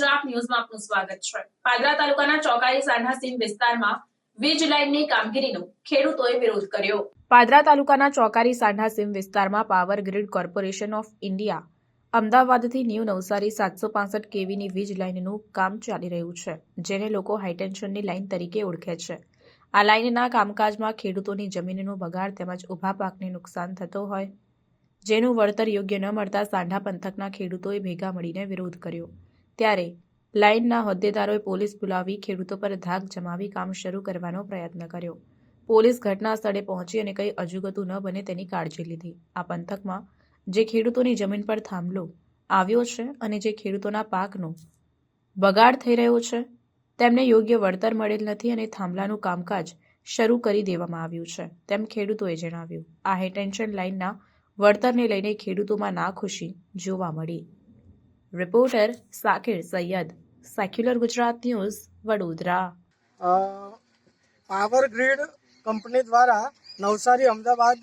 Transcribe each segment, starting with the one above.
આપનું સ્વાગત છે. પાદરા તાલુકાના ચોકાઈ સાંઢા સીમ વિસ્તારમાં વીજ લાઇનની કામગીરીનો ખેડૂતોએ વિરોધ કર્યો. પાદરા તાલુકાના ચોકારી સાંઢા સીમ વિસ્તારમાં power grid corporation of India અમદાવાદથી ન્યૂ નવસારી સાતસો પાસઠ કેવીની વીજ લાઇનનું કામ ચાલી રહ્યું છે, જેને લોકો હાઈટેન્શનની લાઇન તરીકે ઓળખે છે. આ લાઇનના કામકાજમાં ખેડૂતોની જમીનનો બગાડ તેમજ ઊભા પાકને નુકસાન થતો હોય, જેનું વળતર યોગ્ય ન મળતા સાંઢા પંથકના ખેડૂતોએ ભેગા મળીને વિરોધ કર્યો. ત્યારે લાઇનના હોદ્દેદારોએ પોલીસ બોલાવી ખેડૂતો પર ધાક જમાવી કામ શરૂ કરવાનો પ્રયત્ન કર્યો. પોલીસ ઘટના સ્થળે પહોંચી અને કંઈ અજુગતું ન બને તેની કાળજી લીધી. આ પંથકમાં જે ખેડૂતોની જમીન પર થાંભલો આવ્યો છે અને જે ખેડૂતોના પાકનો બગાડ થઈ રહ્યો છે, તેમને યોગ્ય વળતર મળેલ નથી અને થાંભલાનું કામકાજ શરૂ કરી દેવામાં આવ્યું છે, તેમ ખેડૂતોએ જણાવ્યું. આ હાઈટેન્શન લાઇનના વળતરને લઈને ખેડૂતોમાં નાખુશી જોવા મળી. Reporter Sakir Saiyed. Secular Gujarat news, Vadodara. Power grid company દ્વારા નવસારી, અમદાવાદ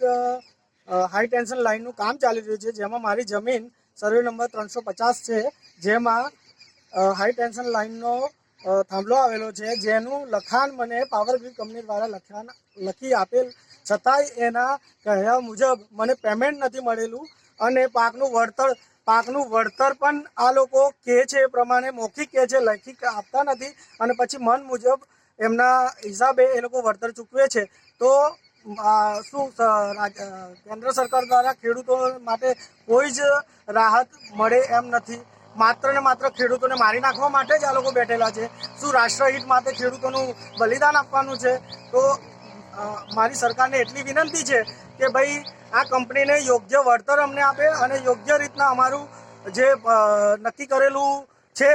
હાઈ ટેન્શન લાઇનનું કામ ચાલી રહ્યું છે. જેમાં મારી જમીન સર્વે નંબર ત્રણસો પચાસ છે. જેમાં હાઈ ટેન્શન લાઇનનો થાંભલો આવેલો છે. જેનું લખાણ મને પાવર ગ્રીડ કંપની દ્વારા લખાણ લખી આપેલ. છતાંય એના કહ્યા મુજબ મને પેમેન્ટ નથી મળેલું અને પાકનું વળતર પાકનું વળતર પણ આ લોકો કહે છે એ પ્રમાણે મૌખિક કહે છે લૈખિક આપતા નથી. અને પછી મન મુજબ એમના હિસાબે એ લોકો વળતર ચૂકવે છે. તો શું કેન્દ્ર સરકાર દ્વારા ખેડૂતો માટે કોઈ જ રાહત મળે એમ નથી. માત્ર ને માત્ર ખેડૂતોને મારી નાખવા માટે જ આ લોકો બેઠેલા છે. શું રાષ્ટ્રહિત માટે ખેડૂતોનું બલિદાન આપવાનું છે? તો મારી સરકારને એટલી વિનંતી છે કે ભાઈ, આ કંપનીને યોગ્ય વળતર અમને આપે અને યોગ્ય રીતના અમારું જે નક્કી કરેલું છે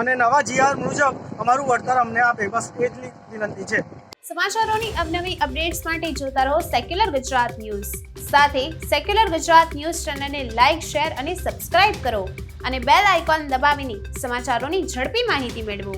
અને નવા જીઆર મુજબ અમારું વળતર અમને આપે. બસ એટલી વિનંતી છે. સમાચારોની અવનવી અપડેટ્સ માટે જોતા રહો સેક્યુલર ગુજરાત ન્યૂઝ સાથે સેક્યુલર ગુજરાત ન્યૂઝ ચેનલને લાઇક શેર અને સબસ્ક્રાઇબ કરો અને બેલ આઇકોન દબાવીને સમાચારોની ઝડપી માહિતી મેળવો.